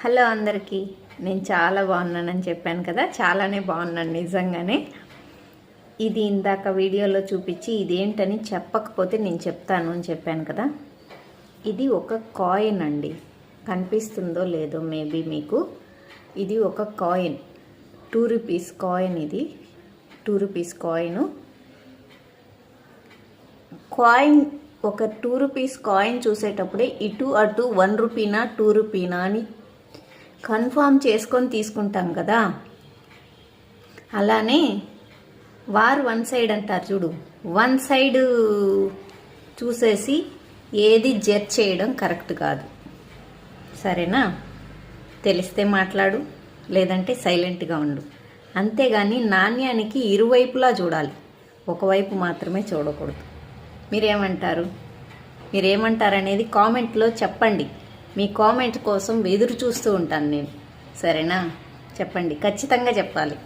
Hello అందరికీ. నేను చాలా బాగున్నానని చెప్పాను కదా? చాలానే బాగున్నాను నిజంగానే. ఇది ఇందాక వీడియోలో చూపించి ఇదేంటని చెప్పకపోతే నేను చెప్తాను అని చెప్పాను కదా? ఇది ఒక కాయిన్ అండి. కనిపిస్తుందో లేదో మేబీ మీకు. ఇది ఒక కాయిన్ టూ రూపీస్ కాయిన్ ఇది. టూ రూపీస్ కాయిన్ కాయిన్ ఒక టూ రూపీస్ కాయిన్ చూసేటప్పుడే ఇటు అటు వన్ రూపీనా టూ రూపీనా అని కన్ఫామ్ చేసుకొని తీసుకుంటాం కదా. అలానే వారు వన్ సైడ్ అంటారు చూడు. వన్ సైడ్ చూసేసి ఏది జడ్జ్ చేయడం కరెక్ట్ కాదు. సరేనా? తెలిస్తే మాట్లాడు లేదంటే సైలెంట్గా ఉండు. అంతేగాని నాణ్యానికి ఇరువైపులా చూడాలి. ఒకవైపు మాత్రమే చూడకూడదు. మీరేమంటారు? మీరేమంటారు అనేది కామెంట్లో చెప్పండి. మీ కామెంట్ కోసం ఎదురు చూస్తూ ఉంటాను నేను. సరేనా? చెప్పండి. ఖచ్చితంగా చెప్పాలి.